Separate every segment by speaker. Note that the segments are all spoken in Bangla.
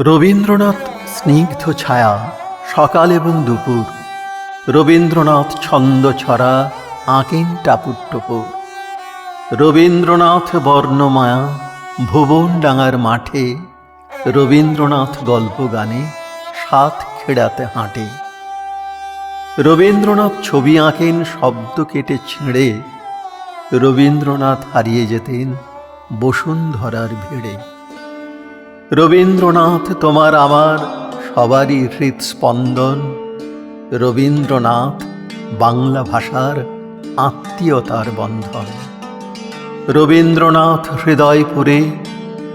Speaker 1: রবীন্দ্রনাথ স্নিগ্ধ ছায়া, সকাল এবং দুপুর। রবীন্দ্রনাথ ছন্দ ছড়া, আঁকেন টাপুর টুপুর। রবীন্দ্রনাথ বর্ণমায়া, ভুবন ডাঙার মাঠে। রবীন্দ্রনাথ গল্প গানে, সাত খেড়াতে হাঁটে। রবীন্দ্রনাথ ছবি আঁকেন, শব্দ কেটে ছিঁড়ে। রবীন্দ্রনাথ হারিয়ে যেতেন বসুন্ধরার ভিড়ে। রবীন্দ্রনাথ, তোমার আমার সবারই হৃৎস্পন্দন। রবীন্দ্রনাথ, বাংলা ভাষার আত্মীয়তার বন্ধন। রবীন্দ্রনাথ হৃদয়পুরে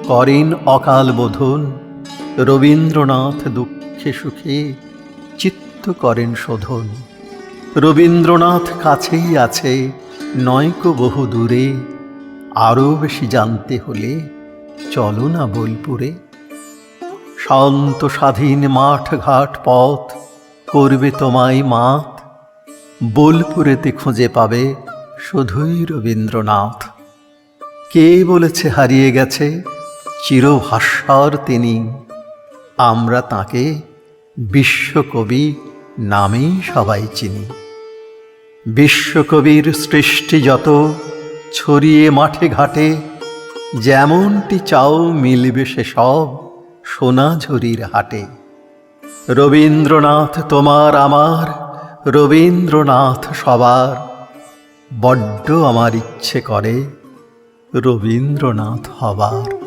Speaker 1: করেন অকাল বোধন। রবীন্দ্রনাথ দুঃখে সুখে চিত্ত করেন শোধন। রবীন্দ্রনাথ কাছেই আছে, নয়কো বহু দূরে আরও বেশি জানতে হলে চলো না বোলপুরে। শান্ত স্বাধীন মাঠ ঘাট পথ করবে তোমায় মাত। বোলপুরেতে খুঁজে পাবে শুধুই রবীন্দ্রনাথ। কে বলেছে হারিয়ে গেছে? চিরভাস্বর তিনি। আমরা তাকে বিশ্বকবি নামেই সবাই চিনি। বিশ্বকবির সৃষ্টি যত, ছড়িয়ে মাঠে ঘাটে যেমনটি চাও মিলবে সে সব সোনাঝুরির হাটে। রবীন্দ্রনাথ তোমার আমার, রবীন্দ্রনাথ সবার। বড্ড আমার ইচ্ছে করে রবীন্দ্রনাথ হবার।